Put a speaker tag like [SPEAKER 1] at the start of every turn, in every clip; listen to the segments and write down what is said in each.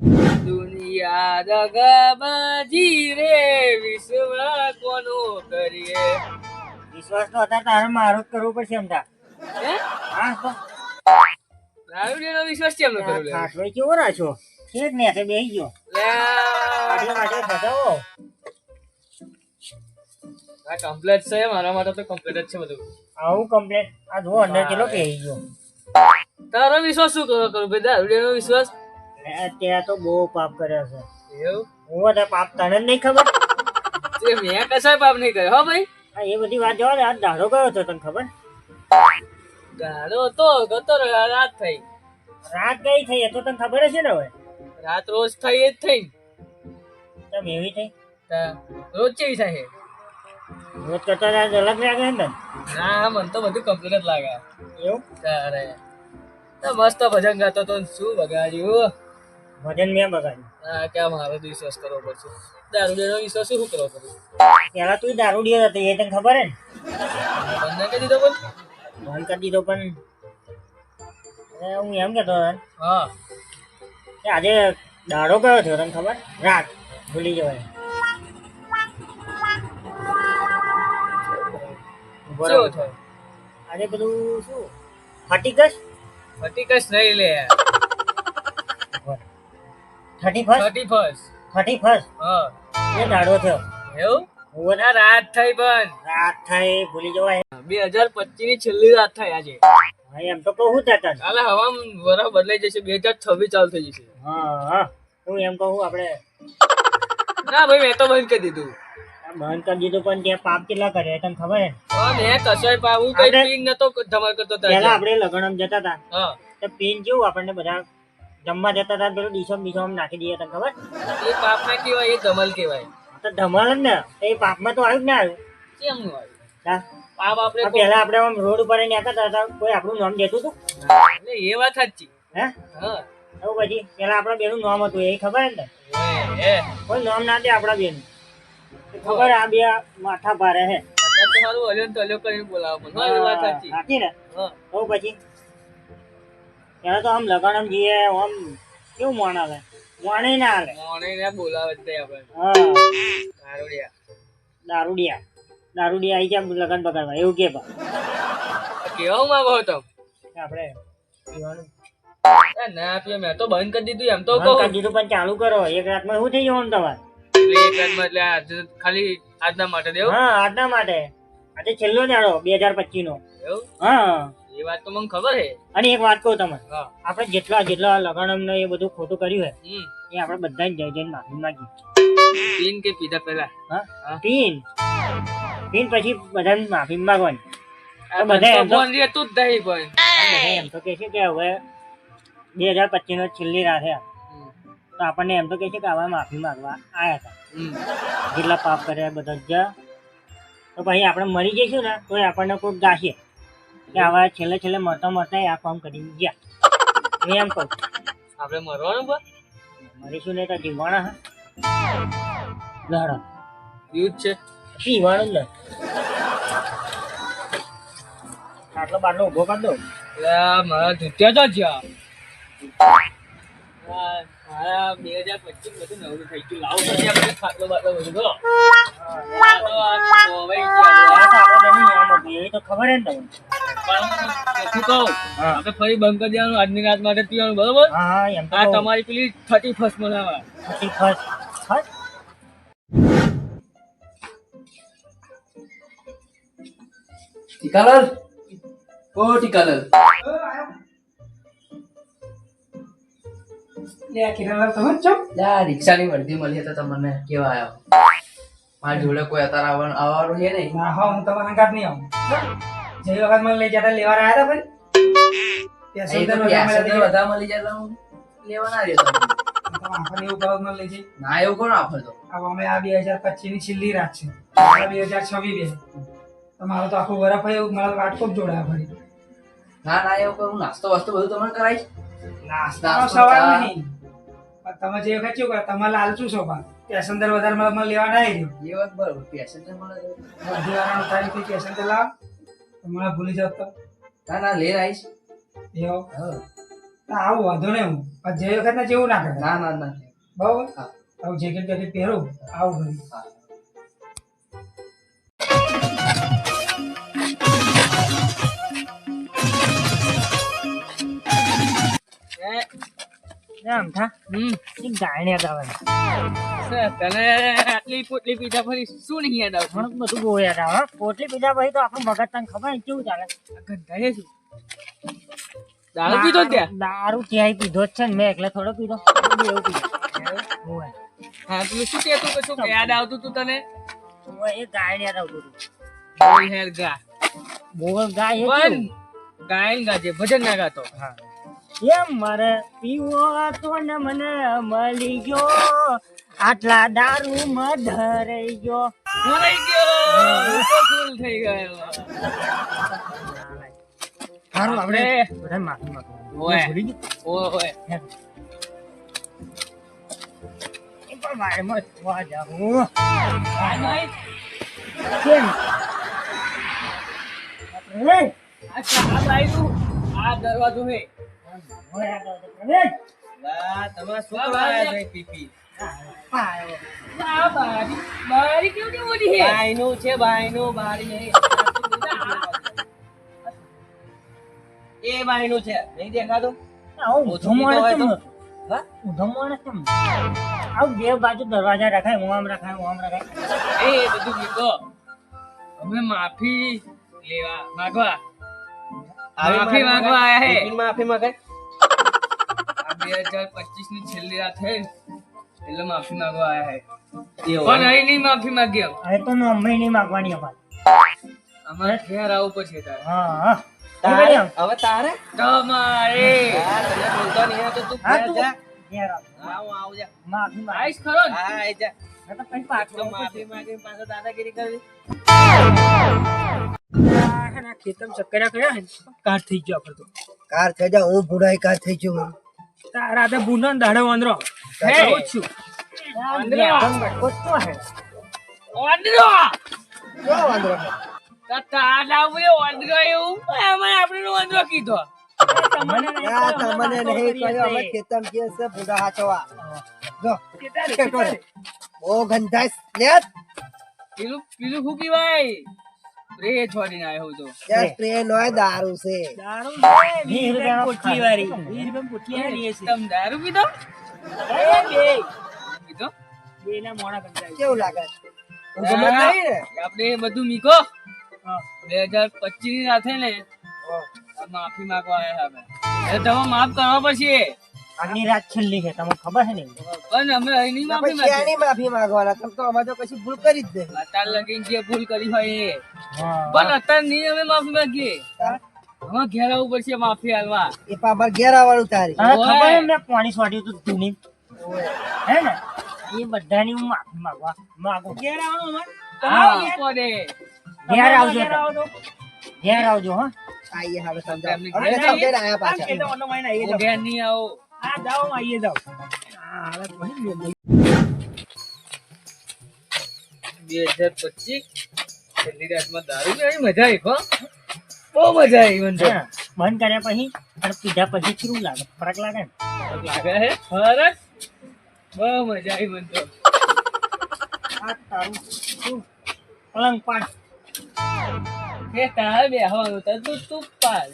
[SPEAKER 1] દુનિયા દગાબાજી રે વિશ્વ કોનું કરીએ?
[SPEAKER 2] વિશ્વાસ તો હતા તારે મારો કરવો પડશે
[SPEAKER 1] રાવડીનો વિશ્વાસ કેમ ન
[SPEAKER 2] ખાટલો કેવો રાખ્યો? ગયો. આટલે
[SPEAKER 1] આ કમ્પ્લેટ છે મારા માટે તો કમ્પ્લેટ જ છે બધું.
[SPEAKER 2] આવું કમ્પ્લેટ આ જો અંદર કેટલો બેસી ગયો.
[SPEAKER 1] તારો વિશ્વાસ શું કરો કરું ભાઈ દારૂડિયાનો વિશ્વાસ?
[SPEAKER 2] ત્યાં તો બહુ પાપ કર્યો છે.
[SPEAKER 1] એવું?
[SPEAKER 2] હું તો પાપ તને જ નહીં ખબર?
[SPEAKER 1] તે મેં કશાય પાપ નહીં કર્યો હો ભાઈ?
[SPEAKER 2] એ બધી વાત જવા આજ દાડો કયો હતો તને ખબર?
[SPEAKER 1] દાડો તો ગતો રહ્યો, રાત થઈ.
[SPEAKER 2] રાત કઈ થઈ એ તો તને ખબર હશે ને હવે?
[SPEAKER 1] રાત રોજ થઈ જ થઈ.
[SPEAKER 2] કેમ એવી થઈ?
[SPEAKER 1] રોજ કેવી થાય
[SPEAKER 2] રોજ કરતા રાત અલગ લાગે ને?
[SPEAKER 1] ના મને તો બધું કમ્પ્લીટ જ લાગે.
[SPEAKER 2] એવું?
[SPEAKER 1] તારે. તો મસ્ત ભજન ગાતો તો શું બગાડ્યું
[SPEAKER 2] ભજન મેં બગાડ્યું.
[SPEAKER 1] ક્યાં મારો તો વિશ્વાસ કરવો પડશે. દારૂડિયાનો વિશ્વાસ શું કરવો પડશે
[SPEAKER 2] પેલા તું દારૂડિયો હતો એ તને ખબર હે ને?
[SPEAKER 1] બંધ કરી દીધો પણ?
[SPEAKER 2] બંધ કરી દીધો પણ. હું એમ કહેતો
[SPEAKER 1] હા.
[SPEAKER 2] કે આજે દાડો કયો થયો તને ખબર? રાત ભૂલી જવાય. આજે બધું શું? ફટીકસ?
[SPEAKER 1] ફટીકસ નહીં લે.
[SPEAKER 2] Thirty first
[SPEAKER 1] thirty first
[SPEAKER 2] thirty first
[SPEAKER 1] હા.
[SPEAKER 2] એ દાડો થયો.
[SPEAKER 1] એવું?
[SPEAKER 2] રહો.
[SPEAKER 1] રાત થઈ પણ
[SPEAKER 2] રાત થઈ ભૂલી જવાય.
[SPEAKER 1] બે હજાર પચીસની છેલ્લી રાત થઈ આજે.
[SPEAKER 2] હા એમ તો કહું તને.
[SPEAKER 1] કાલે હવા વરા બદલાઈ જશે. બે હજાર છવ્વીસ ચાલુ થઈ જશે.
[SPEAKER 2] હા હા. હું એમ કહું આપણે
[SPEAKER 1] ના ભાઈ મેં તો બંધ કરી દીધું.
[SPEAKER 2] બંધ કરી દીધું પણ ત્યાં પાપ કેટલા કરે તને ખબર હે
[SPEAKER 1] હા મેં કશાય પાવું કઈ પીન નતો ધમાલ કરતો પેલા
[SPEAKER 2] આપણે લગ્નમ જતા હતા. તો પીન જેવું આપણને બધા જમવા જતા હતા પેલું ડીશોમ બીશોમ નાખી દઈએ તને ખબર?
[SPEAKER 1] એ પાપ ના કેવાય એ ધમલ કહેવાય
[SPEAKER 2] તો ધમાલ જ ને. એ પાપમાં તો આવ્યું જ ના આવ્યું.
[SPEAKER 1] કેમ નું આવ્યું?
[SPEAKER 2] હા.
[SPEAKER 1] પાપ આપણે
[SPEAKER 2] પહેલા આપણે આમ રોડ ઉપર નીકળતા હતા કોઈ આપણું નામ દેતું હતું?
[SPEAKER 1] એટલે એ વાત સાચી.
[SPEAKER 2] હે?
[SPEAKER 1] હા.
[SPEAKER 2] એવું પછી? પેલા આપણા બેનું નામ હતું એ ખબર ને કોઈ નામ ના દે આપણા બેન ખબર આ બે માથા ભારે હે.
[SPEAKER 1] સાચી.
[SPEAKER 2] ને?
[SPEAKER 1] હા.
[SPEAKER 2] પછી? પેલા તો આમ લગાડમ જઈએ આમ કેવું મોણ આવે? મોણે ના હાલે.
[SPEAKER 1] મોણે ને બોલાવે તે આપણે.
[SPEAKER 2] હા.
[SPEAKER 1] દારૂડિયા.
[SPEAKER 2] દારૂડિયા. દારૂડિયા આવી ગયા લગન બગાડવા. એવું કે બા.
[SPEAKER 1] કેવો માં બહુ તો
[SPEAKER 2] આપણે પીવાનું
[SPEAKER 1] ના પીએ મેં તો બંધ કરી દીધું એમ તો કહું.
[SPEAKER 2] કરી દીધું પણ ચાલુ કરો. એક રાતમાં શું થઈ જવાનું તમારે?
[SPEAKER 1] એક વાતમાં એટલે આજ ખાલી આજના માટે દેવું
[SPEAKER 2] હા આજના માટે. આજે છેલ્લો દાડો બે હજાર પચીસ નો
[SPEAKER 1] એવું?
[SPEAKER 2] હા.
[SPEAKER 1] એ વાત તો મને ખબર છે
[SPEAKER 2] અને એક વાત કહું તમને. આપણે જેટલા જેટલા લગન ને એ બધું ખોટું કર્યું હોય એ આપણે બધા જઈ જઈને માફી માંગી
[SPEAKER 1] પીન કે પીધા પેલા
[SPEAKER 2] હા?
[SPEAKER 1] હા.
[SPEAKER 2] પીન. પીન પછી બધાને માફી માંગવાની. બધા એમ તો-
[SPEAKER 1] રહેતું જ નહીં પણ
[SPEAKER 2] એમ તો કહે છે કે હવે બે હજાર પચીસ નો છેલ્લી રાત તો આપણને એમ તો છે કે આવા માફી માંગવા આવ્યા હતા. જેટલા પાપ કર્યા બધા જ તો પછી આપણે મરી જઈશું ને તો આપણને કોઈ ગાશે. કે આવા છેલ્લે છેલ્લે મરતા મરતા આ કામ કરી ગયા. હું એમ કહું.
[SPEAKER 1] આપણે મરવાનું પણ
[SPEAKER 2] મરીશું નહીં તો જીવવાના હા. લડો.
[SPEAKER 1] યુદ્ધ છે.
[SPEAKER 2] પીવાનું જ ને આટલો બાટલો ઊભો કરી દો.
[SPEAKER 1] એટલે મારા ધૂત્યા તો જ્યાં મારા બે હજાર પચીસ બધું નવરું થઈ ગયું. લાવું પછી આપણે ખાટલો બાટલો બધું તો.
[SPEAKER 2] ખબર હે ને તમને
[SPEAKER 1] પણ
[SPEAKER 2] ની
[SPEAKER 1] આપણે ફરી બંધ કરી દેવાનું આજની રાત માટે પીવાનું બરોબર?
[SPEAKER 2] હા હા એમ તો
[SPEAKER 1] આ તમારી પેલી થર્ટી ફર્સ્ટ મનાવા.
[SPEAKER 2] પછી ફર્સ્ટ. ફર્સ્ટ?
[SPEAKER 3] ટીકાલાલ? ઓ ટીકાલાલ.
[SPEAKER 4] લે કિરણલાલ તમે છો?
[SPEAKER 3] લે રિક્ષાની વર્દી મળી તો તમને. કેવા આવ્યો? મારી જોડે કોઈ અત્યારે આવવાનું આવવાનું છે નહીં.
[SPEAKER 4] ના હા હું તમારા ઘર નહીં આવું. જે વખત મને લઈ જતા લેવા આવ્યા હતા ભાઈ?
[SPEAKER 3] વધારે મળી હું લેવા ના રહ્યો
[SPEAKER 4] એવું કરો લઈ જઈ
[SPEAKER 3] ના એવું કોણ આફર તો?
[SPEAKER 4] અમે આ બે હજાર પચીસની છેલ્લી રાત છે. બે હજાર છવ્વીસ બે. તો તો આખું વરફ હોય એવું મારા વાટકો જ જોડાયા
[SPEAKER 3] ના ના એવું કરું નાસ્તો વાસ્તો બધું તમને કરાવીશ? નાસ્તો
[SPEAKER 4] સવાલ નહીં. તમે જે વખત શું લાલચુ તમારે લાલચું છો પા પેસેન્જર વધારે મને લેવા ના આવ્યો
[SPEAKER 3] એ વાત બરોબર પેસેન્જર
[SPEAKER 4] લાવ. તો મને ભૂલી જાવ તો.
[SPEAKER 3] ના ના લે આવીશ
[SPEAKER 4] એવો? ના આવું વાંધો નહીં હું. પણ જે વખત ને જેવું ના કરે
[SPEAKER 3] ના ના ના.
[SPEAKER 4] બરાબર?
[SPEAKER 3] હા.
[SPEAKER 4] આવું જેકેટ જેકેટ પહેરું આવું ઘરે
[SPEAKER 3] હા.
[SPEAKER 2] આમ થા?
[SPEAKER 1] હમ
[SPEAKER 2] ઈ ગાયને
[SPEAKER 1] ગાવે તને આટલી પોટલી પીધા ફરી શું નહીં યાદ આવે
[SPEAKER 2] ઘણું બધું બહુ યાદ આવે. પોટલી પીધા પછી તો આપણું મગજ તને ખબર કેવું ચાલે.
[SPEAKER 1] ગંધાય શું? દારૂ પીધો ત્યાં
[SPEAKER 2] દારૂ ક્યાંય પીધો જ છે ને મેં એકલે થોડો પીધો. એવું પીધો.
[SPEAKER 1] હા તું શું કહેતું કે શું યાદ આવતું તું તને?
[SPEAKER 2] એ યાદ આવતું તું
[SPEAKER 1] બોલ હેર ગા
[SPEAKER 2] બોલ ગાય
[SPEAKER 1] ગાયન ગાજે ભજન ના ગાતો.
[SPEAKER 2] હા. એમ મારે પીવો તો ને મને મળી ગયો આટલા દારૂ માં ધરાઈ ગયો
[SPEAKER 1] ભૂલાઈ ગયો ફૂલ થઈ ગયો
[SPEAKER 2] સારું
[SPEAKER 1] આપણે
[SPEAKER 2] બધા માફી માંગો
[SPEAKER 1] ઓય. ઓય
[SPEAKER 2] મારે મત જોવા જાવું. કેમ? આપણે
[SPEAKER 1] આ આ બાયનું આ દરવાજો હે. તમારા છોકરા છે પીપી બારી હે બાયનું છે બાયનું બારી એ બાયનું છે નહીં દેખાતું ઓછું તો?
[SPEAKER 2] કેમ? બે બાજુ દરવાજા રખાય હું આમ રખાય હું આમ રખાય
[SPEAKER 1] એ બધું મૂકો અમે માફી લેવા માગવા માફી માગવા આયા હે
[SPEAKER 3] માફી માંગે
[SPEAKER 1] બે હજાર પચીસની છેલ્લી રાત હે. એટલે માફી માંગવા આવ્યા હે. પણ અહીં નહીં માફી માંગી
[SPEAKER 2] હવે તો અમે નહીં માંગવાની અમારે.
[SPEAKER 1] અમારે ઘેર આવવું પછી તારે.
[SPEAKER 2] હા હા.
[SPEAKER 3] તારે? હવે તારે?
[SPEAKER 1] તમારે.
[SPEAKER 3] તને બોલતો નહીં તો તું ઘેર જા.
[SPEAKER 2] ઘેર આવ.
[SPEAKER 3] હા, જા.
[SPEAKER 2] માફી માંગ.
[SPEAKER 1] આઈશ ખરો
[SPEAKER 3] હા, આઈ જા.
[SPEAKER 2] તો પછી પાછું
[SPEAKER 3] માફી માંગીને પાછો દાદાગીરી કરવી.
[SPEAKER 2] છે ચક્કરા કર્યા કાર થઈ ગયો આપણે તો.
[SPEAKER 5] કાર થઈ જા હું બુઢાઈ કાર થઈ ગયો હું
[SPEAKER 2] તારા તે બુનો ને દાડો વાંદરો.
[SPEAKER 1] હે?
[SPEAKER 2] ઓછું
[SPEAKER 1] વાંદરો.
[SPEAKER 2] કોટો હે
[SPEAKER 1] વાંદરો. તો તાર વાંદરો એવું? અમે આપણે વાંદરો કીધો.
[SPEAKER 5] તમને નહીં કહ્યું. અમે ખેતમ કે છે હાચવા. જો
[SPEAKER 1] પેલું પેલું શું કહેવાય? રે છોડીને આવ્યો હું તો
[SPEAKER 5] ત્યાં સ્પ્રે નો દારૂ છે.
[SPEAKER 2] વીસ રૂપિયાનો પોટલી વાળી. વીસ રૂપિયાની પોટલી વાળી છે.
[SPEAKER 1] તમ દારૂ પીધો?
[SPEAKER 2] એ બે.
[SPEAKER 1] પીધો?
[SPEAKER 2] બે ના મોણા કંટાળી.
[SPEAKER 5] કેવું લાગે?
[SPEAKER 1] આપણે બધું મીકો. બે હજાર પચીસની સાથે ને માફી માંગવા આવ્યા અમે તમે માફ કરવા પડશે.
[SPEAKER 2] આજની રાત છેલ્લી છે તમને ખબર છે ને?
[SPEAKER 1] પણ અમે અહીંની માફી
[SPEAKER 5] પછી
[SPEAKER 1] માંગીએ.
[SPEAKER 5] માફી માંગવાના તમે તો અમે તો કશી ભૂલ કરી જ નહીં
[SPEAKER 1] અત્યાર લગીન જે ભૂલ કરી હોય એ. પણ અત્યારે નહીં અમે માફી માંગીએ. હવે ઘેર આવવું પડશે માફી હાલવા
[SPEAKER 5] એ પાપા ઘેર આવવાનું તારી.
[SPEAKER 2] ખબર છે પાણી છોડ્યું હતું ધૂની હે ને? એ બધાની હું માફી માંગવા માંગુ. ઘેર આવવાનું
[SPEAKER 1] આવવું પડે
[SPEAKER 2] ઘેર? આવજો ઘેર આવજો હા.
[SPEAKER 5] આઈએ હવે સમજાવ.
[SPEAKER 1] તમને
[SPEAKER 5] હવે
[SPEAKER 1] ઘેર
[SPEAKER 5] સમજાઈને આયા
[SPEAKER 1] હું ઘેર નહીં આવું બે હજાર પચીસ? છેલ્લી રાતમાં દારૂ પીવાની મજા આવી હો. બહુ મજા આવી મને તો.
[SPEAKER 2] કર્યા પછી અને પીધા પછી કેવું લાગે? ફરક લાગે ને?
[SPEAKER 1] લાગે હે? ફરક? બહુ મજા આવી મને તો.
[SPEAKER 2] આ તારું પલંગ પાડ.
[SPEAKER 1] એ તારે બેહવાનું તું તું પાડ.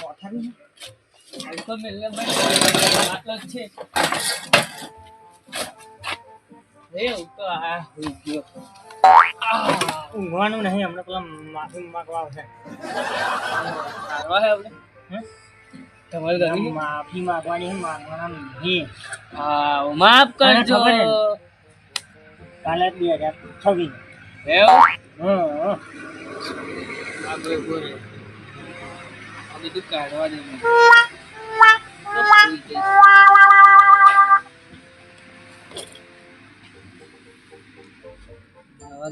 [SPEAKER 2] કોઠારી ઊંઘવાનું નહીં હમણાં પેલા માફી માંગવા આવશે?
[SPEAKER 1] તમારે ઘરની
[SPEAKER 2] માફી માંગવાની માંગવાના નહીં.
[SPEAKER 1] હા માફ કરજો.
[SPEAKER 2] કાલે બે હજાર છવ્વીસ.
[SPEAKER 1] એવું?
[SPEAKER 2] હં, હં.
[SPEAKER 1] બધું કાઢવા દે.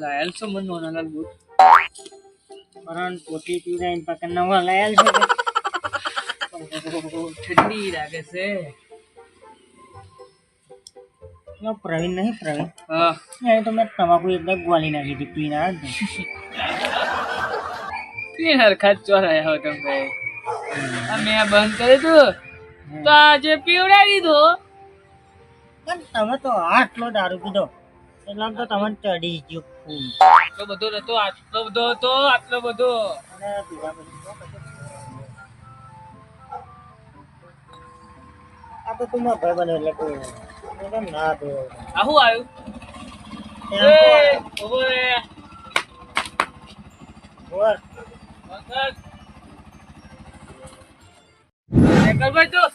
[SPEAKER 1] લાયેલ છો મને નાના બૂટ.
[SPEAKER 2] પરાણ પોતી પીવડાવીને પકડ નવા લાયેલ છે?
[SPEAKER 1] ઠંડી લાગે છે.
[SPEAKER 2] પ્રવીણ નહીં પ્રવીણ?
[SPEAKER 1] હા.
[SPEAKER 2] એ તો મેં તમાકુ એકદમ ગોળી નાખી હતી પીના.
[SPEAKER 1] કે હરખા ચોરાયા હો તમે. આ મેં બંધ કર્યું તું તો આજે પીવડાવી દીધો
[SPEAKER 2] પણ તમે તો આટલો દારૂ પીધો એટલે આમ તો તમને ચડી ગયો ફૂલ
[SPEAKER 1] આટલો બધો નતો આટલો બધો હતો આટલો બધો.
[SPEAKER 2] આ તો તું ભાઈ બને એટલે કોઈ ના પીવો
[SPEAKER 1] આ શું આવ્યું એ, રે.
[SPEAKER 2] બોલ.
[SPEAKER 1] વખત. ભાઈ તું.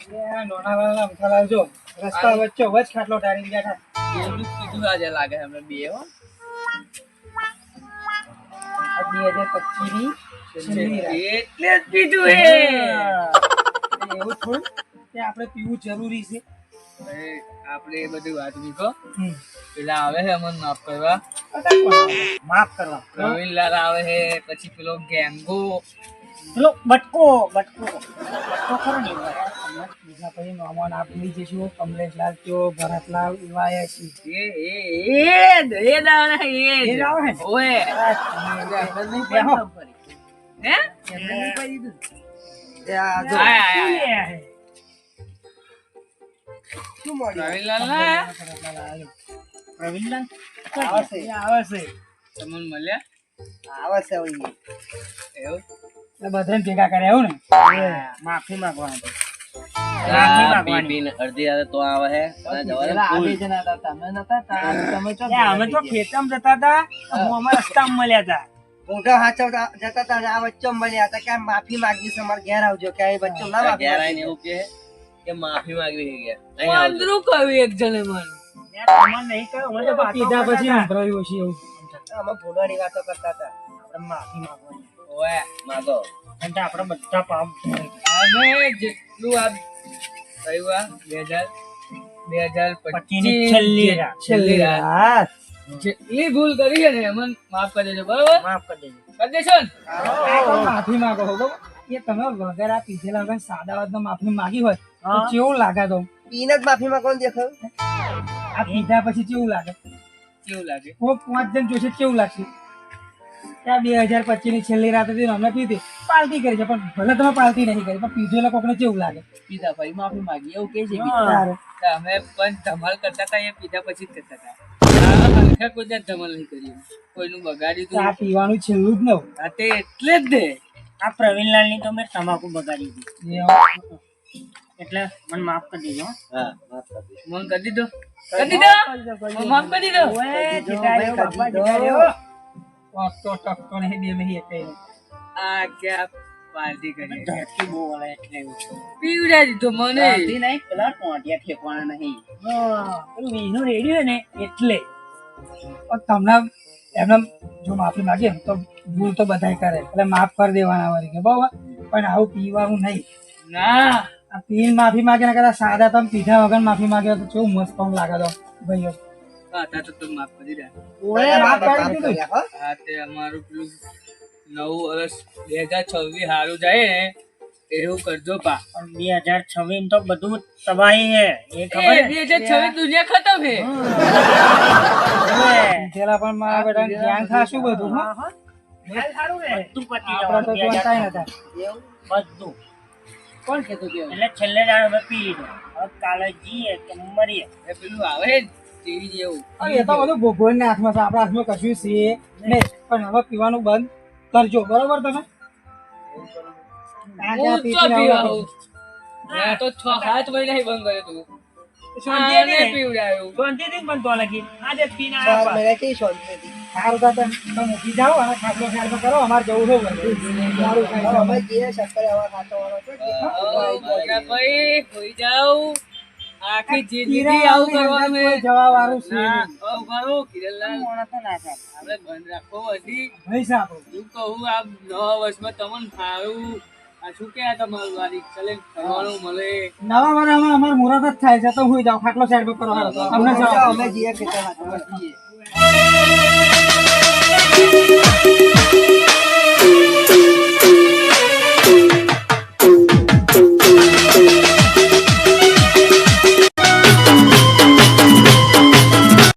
[SPEAKER 4] એ અમથા લાવજો રસ્તા વચ્ચે વચ ખાટલો ટાળી ગયા હતા.
[SPEAKER 3] એવું કીધું આજે લાગે છે બે હો.
[SPEAKER 4] બે હજાર પચીસની
[SPEAKER 1] એટલે જ પીધું હે.
[SPEAKER 4] એવું થોડું કે આપણે પીવું જરૂરી છે.
[SPEAKER 1] આપણે એ બધી વાત મૂકો. પેલા આવે છે અમને માફ કરવા?
[SPEAKER 2] માફ કરવા.
[SPEAKER 1] પ્રવીણલાલ આવે છે પછી પેલો ગેંગો.
[SPEAKER 2] પેલો બટકો બટકો. બટકો ખરો ને.
[SPEAKER 4] બીજા પછી નોમોન આ ભૂલી જઈશું. કમલેશલાલ કયો ભરતલાલ એવા છે
[SPEAKER 1] એ એ એ એ જ એ
[SPEAKER 4] એ
[SPEAKER 1] જ.
[SPEAKER 4] જ આવે ને?
[SPEAKER 1] ઓએ
[SPEAKER 4] બેહો.
[SPEAKER 5] એ આ જો,
[SPEAKER 1] આ આ.
[SPEAKER 5] શું
[SPEAKER 1] મોડી રવિલાલ?
[SPEAKER 4] ભરતલાલ આવે.
[SPEAKER 5] છે,
[SPEAKER 4] આવે છે
[SPEAKER 1] તમને મળ્યા?
[SPEAKER 5] આવે છે
[SPEAKER 1] એવું?
[SPEAKER 4] બધાને ભેગા કર્યા એવું ને?
[SPEAKER 2] માફી માંગવાનું
[SPEAKER 3] અડધી રાતે તો આવે છે અને જવા દે
[SPEAKER 5] પેલા આ
[SPEAKER 3] ફૂલ.
[SPEAKER 5] બે જણા હતા, તમે નતા તા, તમે ચો
[SPEAKER 2] એ અમે તો ખેતરમાં જતા હતા હું. અમારા રસ્તામાં મળ્યા હતા.
[SPEAKER 5] ઊંધા હાચવતા જતા હતા આ વચ્ચે મળ્યા હતા કે માફી માંગી છે અમારે ઘેર આવજો કે વચ્ચે ના માફી
[SPEAKER 3] ઘેર
[SPEAKER 5] માંગી.
[SPEAKER 3] આવીને એવું કે માફી માંગવી છે કે.
[SPEAKER 1] અંદરું કહ્યું એક જણે મને.
[SPEAKER 2] નહીં કહ્યું, અમે તો
[SPEAKER 4] પીધા પછી સંભળાયું હશે એવું.
[SPEAKER 5] અમે ભૂલવાની વાતો કરતા હતા.
[SPEAKER 2] માફી માંગવાની.
[SPEAKER 1] ઓએ
[SPEAKER 3] માગો.
[SPEAKER 2] અને આપણે બધા પાપ
[SPEAKER 1] અને જેટલું આ થયું આ બે હજાર બે હજાર પચીસ
[SPEAKER 2] છેલ્લી રાત.
[SPEAKER 1] છેલ્લી જેટલી ભૂલ કરી છે ને એમને માફ કરી દેજો બરોબર?
[SPEAKER 2] માફ કરી દેજો.
[SPEAKER 1] કરી દેશો ને?
[SPEAKER 4] આ તો માફી માંગો હો બરોબર? એ તમે વગર આ પીધેલા વગર સાદા વાત માફી માંગી હોય તો કેવું લાગે તો?
[SPEAKER 5] પીને જ માફી માંગો દેખાય
[SPEAKER 4] આ પીધા પછી કેવું લાગે?
[SPEAKER 1] કેવું લાગે?
[SPEAKER 4] કોક પાંચ જણ જોશે કેવું લાગશે? ત્યાં બે હજાર પચીસની છેલ્લી રાત હતી અમે પીધી. પાર્ટી કરી છે પણ ભલે તમે પાર્ટી નહીં કરી પણ પીધેલા કોકને કેવું લાગે?
[SPEAKER 1] પીધા ભાઈ માફી માંગી એવું કે છે અમે પણ ધમાલ કરતા હતા એ પીધા પછી જ કરતા હતા. કોઈ ધમાલ નહીં કરી કોઈનું બગાડ્યું
[SPEAKER 4] તો આ પીવાનું છેલ્લું જ નવું
[SPEAKER 1] હા. તે એટલે જ દે
[SPEAKER 2] આ પ્રવીણલાલની તો મેં તમાકુ બગાડી દીધી એટલે મને માફ કરી દેજો. હા
[SPEAKER 3] માફ કરી દઈશ.
[SPEAKER 1] મન કરી દીધો? કરી દીધો? માફ કરી દીધો?
[SPEAKER 4] જીતાડ્યો. ટકતો, ટકતો નહીં, બે એક કઈ.
[SPEAKER 1] આ ક્યાં પાર્ટી કરી
[SPEAKER 2] બહુ વળે એટલે એવું છે.
[SPEAKER 1] પીવડા દીધો મને.
[SPEAKER 2] નહીં પેલા ટોંટિયા ઠેકવાના નહીં. પેલું વીનું રેડી હોય ને એટલે.
[SPEAKER 4] તમને એમને જો માફી માંગીએ તો ભૂલ તો બધાય કરે. એટલે માફ કરી દેવાના વળી કે બહુ પણ આવું પીવાનું નહીં.
[SPEAKER 1] ના.
[SPEAKER 4] આ પીને માફી માગે ને કદાચ સાદા તમે પીધા વગર માફી માંગે તો કેવું મસ્ત પણ લાગે તો. ભાઈઓ.
[SPEAKER 1] હા તો તમે માફ કરી રહ્યા.
[SPEAKER 4] ઓએ માફ કરી દીધું.
[SPEAKER 5] કર્યા, હો.
[SPEAKER 1] હા તે અમારું પેલું નવું વર્ષ બે હજાર છવ્વીસ સારું જાય ને એવું કરજો પા.
[SPEAKER 2] પણ બે હજાર છવ્વીસ તો બધું તબાહી છે. એ ખબર
[SPEAKER 1] બે હજાર છવ્વીસ દુનિયા ખતમ હે.
[SPEAKER 4] પીધેલા પણ મારા બેટા ધ્યાન થાશું બધું હો.
[SPEAKER 2] બધું પતી જવાનું. બે
[SPEAKER 4] જોતા
[SPEAKER 2] હજાર
[SPEAKER 4] નતા
[SPEAKER 2] બધું.
[SPEAKER 1] કોણ કેતો
[SPEAKER 2] એટલે છેલ્લે દાડે પી લીધું. હવે કાલે જઈએ કે મરીએ.
[SPEAKER 1] પેલું આવે ટીવી જેવું
[SPEAKER 4] એ તો બધું ભગવાનના હાથમાં છે. આપણા હાથમાં કશું છે નહીં. પણ હવે પીવાનું બંધ કરજો. બરોબર તમે?
[SPEAKER 1] તો છ સાત મહિના બંધ કર્યો તું.
[SPEAKER 4] જવું
[SPEAKER 1] આખી જિંદગી આવું કરવાનું.
[SPEAKER 4] જવા વાળું છે
[SPEAKER 1] કિરણલાલ.
[SPEAKER 2] મોણા તો ના થાય.
[SPEAKER 1] આપણે બંધ રાખો હજી.
[SPEAKER 4] ભાઈ આપણું.
[SPEAKER 1] હું કહું આ નવા વર્ષમાં તમને ફાવ્યું આ શું કે આ તમારું વારી? ચલે ફરવાનું મળે.
[SPEAKER 4] નવા વર્ષમાં અમારે મુહૂર્ત જ થાય છે તો હું જાઉં. ખાટલો સાઈડ પર કરો. અમને જવા
[SPEAKER 5] અમે જઈએ ખેતરમાં.